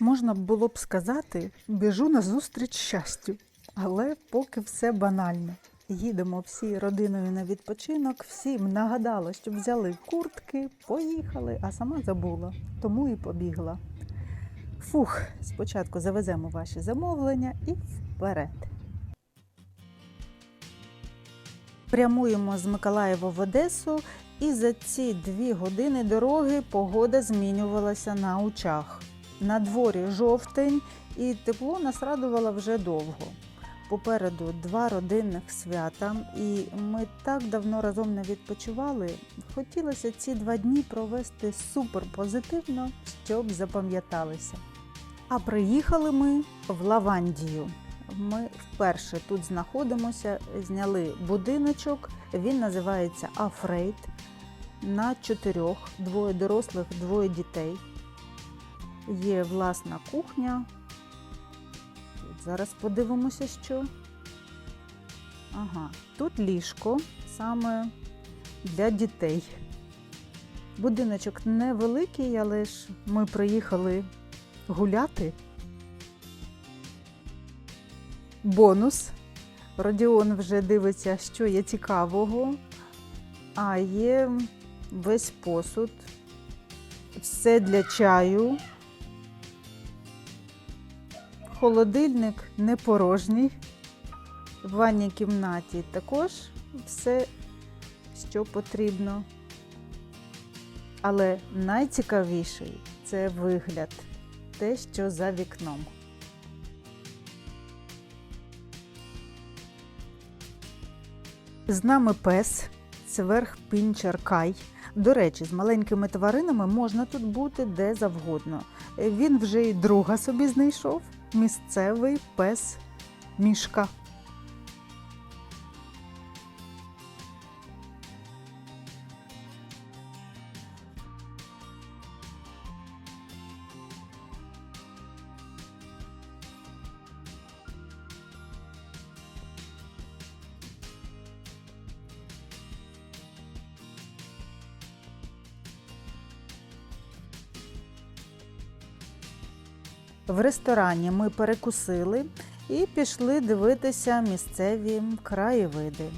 Можна було б сказати, біжу на зустріч щастю, але поки все банально. Їдемо всі родиною на відпочинок, всім нагадала, щоб взяли куртки, поїхали, а сама забула, тому і побігла. Фух, спочатку завеземо ваші замовлення і вперед. Прямуємо з Миколаєва в Одесу, і за ці дві години дороги погода змінювалася на очах. На дворі жовтень, і тепло нас радувало вже довго. Попереду два родинних свята, і ми так давно разом не відпочивали. Хотілося ці два дні провести супер позитивно, щоб запам'яталися. А приїхали ми в Лавандію. Ми вперше тут знаходимося, зняли будиночок. Він називається Афрейд на чотирьох, двоє дорослих, двоє дітей. Є власна кухня. Тут Зараз подивимося, що. Ага, тут ліжко саме для дітей. Будиночок невеликий, але ж ми приїхали гуляти. Бонус. Родіон вже дивиться, що є цікавого. А є весь посуд, все для чаю. Холодильник не порожній. В ванній кімнаті також все, що потрібно. Але найцікавіший це вигляд, те, що за вікном. З нами пес, цверхпінчер Кай. До речі, з маленькими тваринами можна тут бути де завгодно. Він вже й друга собі знайшов місцевий пес мішка. В ресторані ми перекусили і пішли дивитися місцеві краєвиди.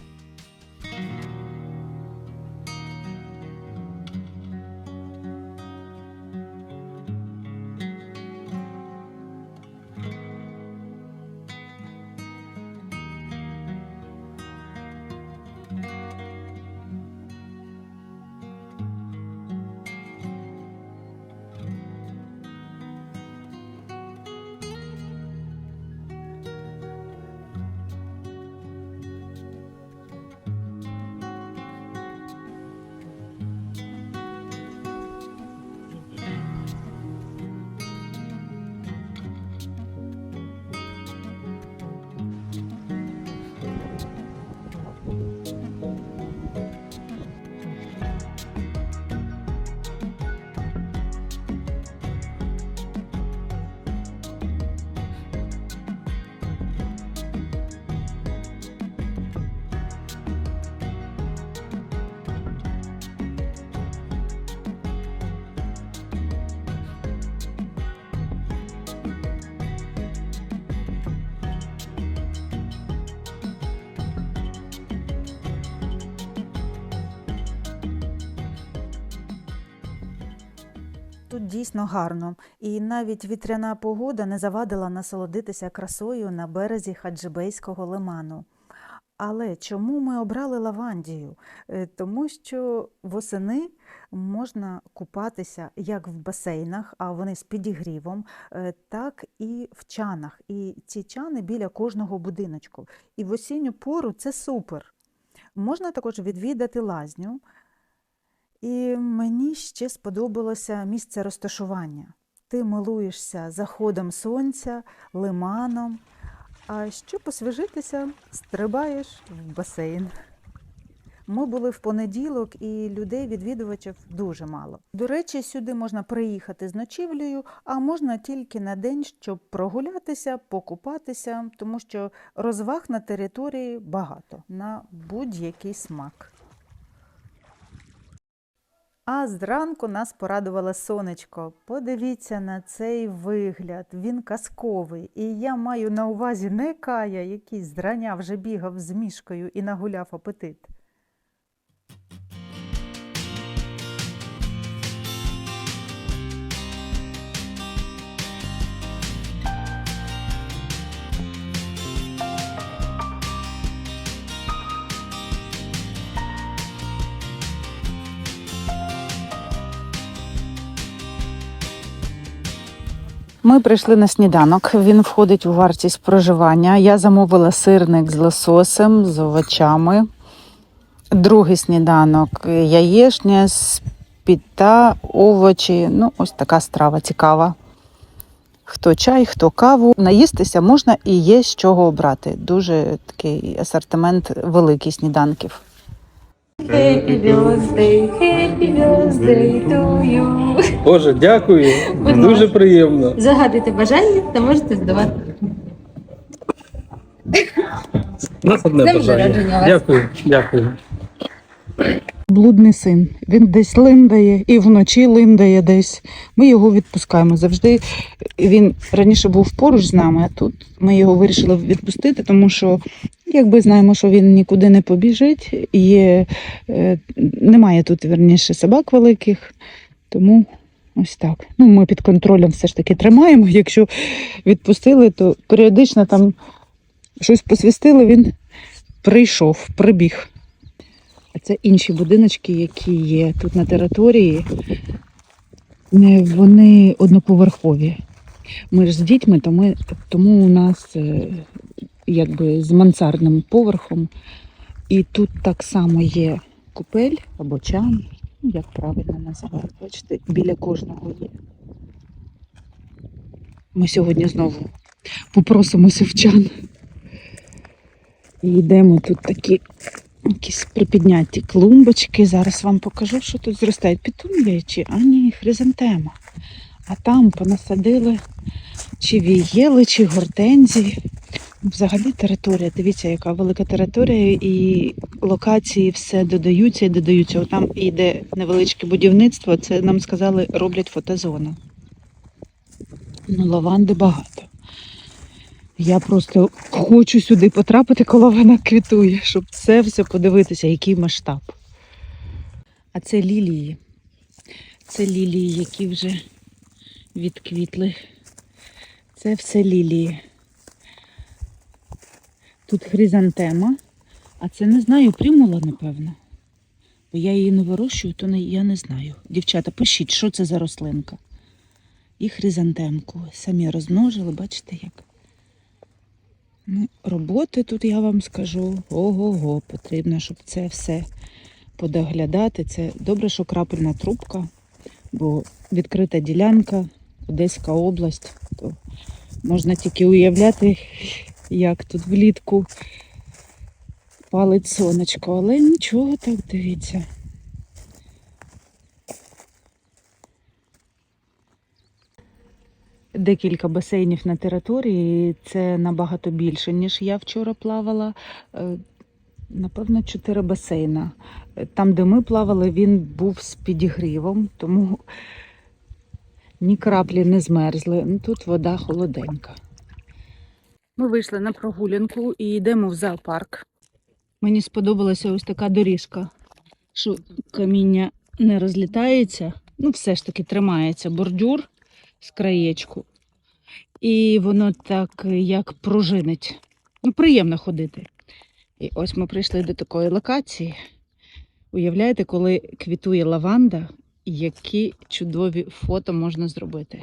Тут дійсно гарно, і навіть вітряна погода не завадила насолодитися красою на березі Хаджибейського лиману. Але чому ми обрали Лавандію? Е, Тому що восени можна купатися як в басейнах, а вони з підігрівом, е, так і в чанах. І ці чани біля кожного будиночку. І в осінню пору це супер. Можна також відвідати лазню. І мені ще сподобалося місце розташування. Ти милуєшся заходом сонця, лиманом, а щоб освіжитися, стрибаєш в басейн. Ми були в понеділок, і людей-відвідувачів дуже мало. До речі, сюди можна приїхати з ночівлею, а можна тільки на день, щоб прогулятися, покупатися, тому що розваг на території багато на будь-який смак. А зранку нас порадувало сонечко. Подивіться на цей вигляд, він казковий. І я маю на увазі не Кая, який зрання вже бігав з мішкою і нагуляв апетит. Ми прийшли на сніданок. Він входить у вартість проживання. Я замовила сирник з лососем, з овочами. Другий сніданок яєшня, спіта, овочі. Ну, ось така страва цікава. Хто чай, хто каву. Наїстися можна і є з чого обрати. Дуже такий асортимент великий сніданків. Happy birthday, happy birthday to you. Боже, дякую. Будь Дуже ласка. приємно. Загадуйте бажання та можете здавати. У нас одне бажання. вас. Дякую, дякую. Блудний син. Він десь линдає і вночі линдає десь. Ми його відпускаємо. Завжди він раніше був поруч з нами, а тут ми його вирішили відпустити, тому що якби знаємо, що він нікуди не побіжить. Є, е, немає тут верніше собак великих, тому ось так. Ну, ми під контролем все ж таки тримаємо. Якщо відпустили, то періодично там щось посвістили, він прийшов, прибіг. А це інші будиночки, які є тут на території. Е, Вони одноповерхові. Ми ж з дітьми, то ми, тому у нас е, якби з мансардним поверхом. І тут так само є купель або чан, як правильно називають. Бачите, біля кожного є. Ми сьогодні знову попросимося в чан. І йдемо тут такі якісь припідняті клумбочки. Зараз вам покажу, що тут зростають петунія чи а ні, хризантема. А там понасадили чи вієли, чи гортензії. Взагалі територія, дивіться, яка велика територія, і локації все додаються і додаються. Там йде невеличке будівництво, це нам сказали, роблять фотозону. Ну, лаванди багато. Я просто хочу сюди потрапити, коли вона квітує, щоб це все подивитися, який масштаб. А це лілії. Це лілії, які вже відквітли. Це все лілії. Тут хризантема, а це не знаю, примула, напевно. Бо я її не вирощую, то не, я не знаю. Дівчата, пишіть, що це за рослинка. І хризантемку. Самі розмножили, бачите як. Ну, роботи тут я вам скажу ого-го, потрібно, щоб це все подоглядати. Це добре, що крапельна трубка, бо відкрита ділянка, Одеська область, то можна тільки уявляти, як тут влітку палить сонечко, але нічого так дивіться. Декілька басейнів на території. і Це набагато більше, ніж я вчора плавала. Е, Напевно, чотири басейна. Там, де ми плавали, він був з підігрівом, тому ні краплі не змерзли. Тут вода холоденька. Ми вийшли на прогулянку і йдемо в зоопарк. Мені сподобалася ось така доріжка, що каміння не розлітається, ну все ж таки тримається бордюр з краєчку. І воно так як пружинить. Ну, приємно ходити. І ось ми прийшли до такої локації. Уявляєте, коли квітує лаванда, які чудові фото можна зробити.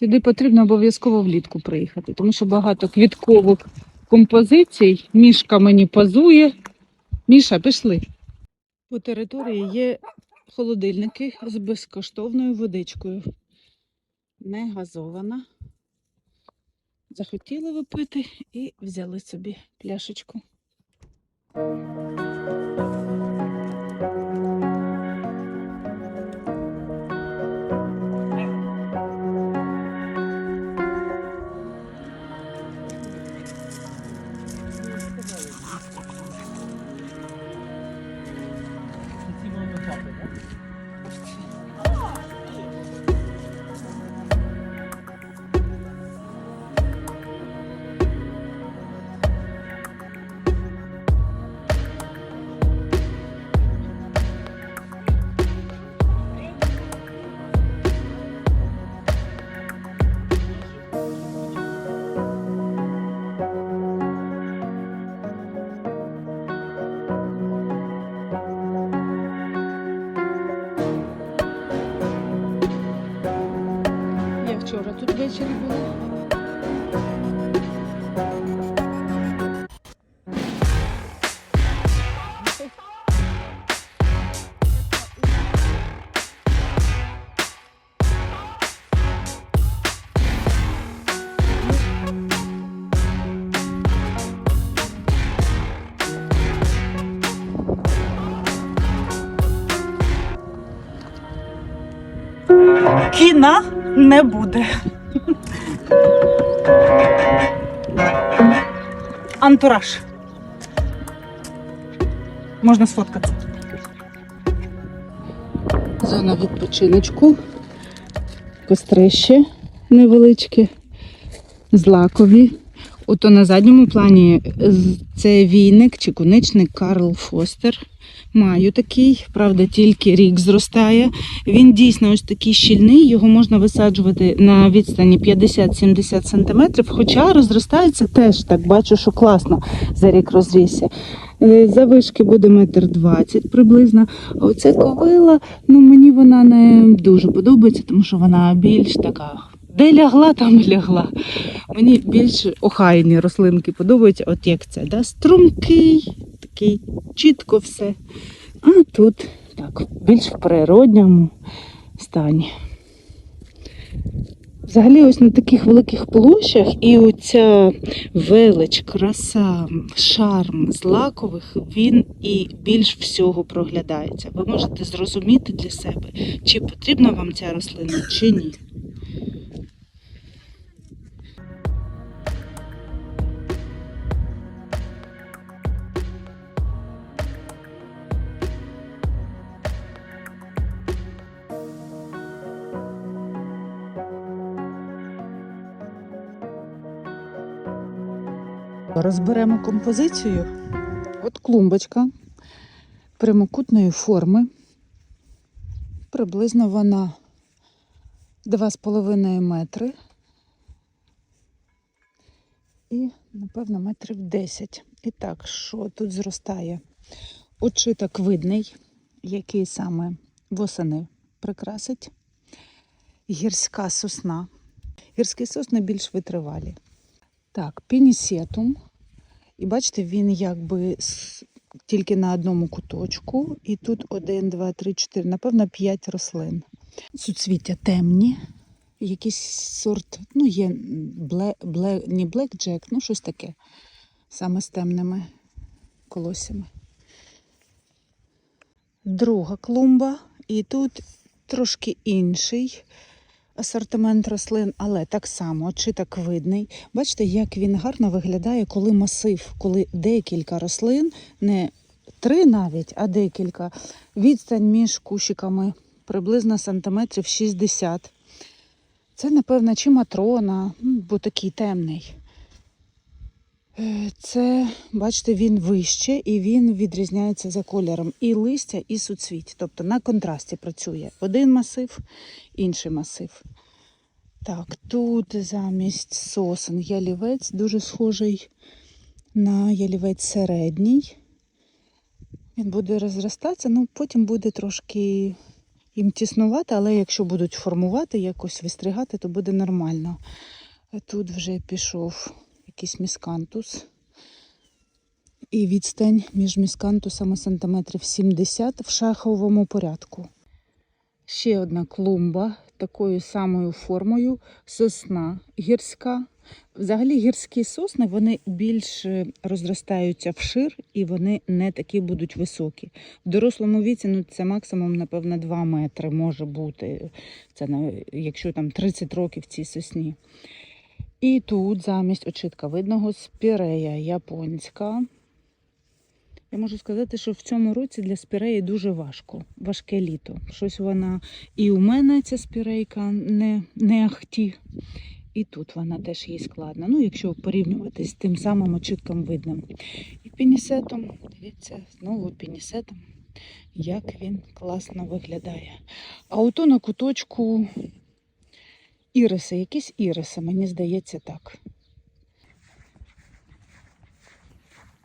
Сюди потрібно обов'язково влітку приїхати, тому що багато квіткових композицій. Мішка мені позує. Міша, пішли. По території є холодильники з безкоштовною водичкою. Не газована. Захотіли випити і взяли собі пляшечку. Ввечері були. Кіна не буде. Антураж. Можна сфоткати. Зона відпочиночку. Кострище невеличке, злакові. Ото на задньому плані це війник чи куничник Карл Фостер. Маю такий, правда, тільки рік зростає. Він дійсно ось такий щільний, його можна висаджувати на відстані 50-70 см, хоча розростається теж так, бачу, що класно за рік розрісся. Е, Завишки буде метр двадцять приблизно. Оце ковила, ну мені вона не дуже подобається, тому що вона більш така. Де лягла, там і лягла. Мені більш охайні рослинки подобаються, от як це, да? стрункий, такий, чітко все. А тут так, більш в природньому стані. Взагалі, ось на таких великих площах і оця велич, краса, шарм злакових, він і більш всього проглядається. Ви можете зрозуміти для себе, чи потрібна вам ця рослина, чи ні. Розберемо композицію. От клумбочка прямокутної форми. Приблизно вона 2,5 метри. І, напевно, метрів 10. І так, що тут зростає? Очиток видний, який саме восени прикрасить. Гірська сосна. Гірські сосни більш витривалі. Так, пінісетум. І бачите, він якби тільки на одному куточку. І тут один, два, три, чотири, напевно, п'ять рослин. Суцвіття темні. Якийсь сорт, ну, є бле, бле, не блекджек, ну щось таке. Саме з темними колосями. Друга клумба. І тут трошки інший асортимент рослин, але так само чи так видний. Бачите, як він гарно виглядає, коли масив, коли декілька рослин, не три навіть, а декілька. Відстань між кущиками приблизно сантиметрів 60. Це, напевно, чи матрона, бо такий темний. Е, Це, бачите, він вище і він відрізняється за кольором і листя, і суцвіть. Тобто на контрасті працює один масив, інший масив. Так, тут замість сосен ялівець дуже схожий на ялівець середній. Він буде розростатися, ну потім буде трошки їм тіснувати, але якщо будуть формувати, якось вистригати, то буде нормально. Тут вже пішов якийсь міскантус. І відстань між міскантусами сантиметрів 70 в шаховому порядку. Ще одна клумба такою самою формою, сосна гірська. Взагалі гірські сосни вони більш е, розростаються вшир і вони не такі будуть високі. В дорослому віці ну, це максимум, напевно, 2 метри може бути, це якщо там 30 років цій сосні. І тут замість очитка видного спірея японська. Я можу сказати, що в цьому році для спіреї дуже важко, важке літо. Щось вона і у мене ця спірейка не, не ахті, і тут вона теж їй складна. Ну, якщо порівнювати з тим самим очитком видним. І пінісетом, дивіться, знову пінісетом, як він класно виглядає. А ото на куточку іриси, якісь іриси, мені здається так.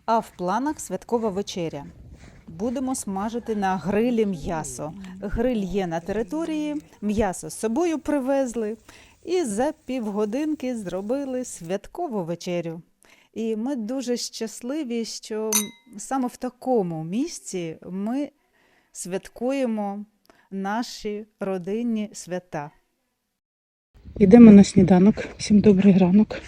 А в планах святкова вечеря. Будемо смажити на грилі м'ясо. Гриль є на території, м'ясо з собою привезли. і за півгодинки зробили святкову вечерю. І ми дуже щасливі, що саме в такому місці ми святкуємо наші родинні свята. Йдемо на сніданок. Всім добрий ранок.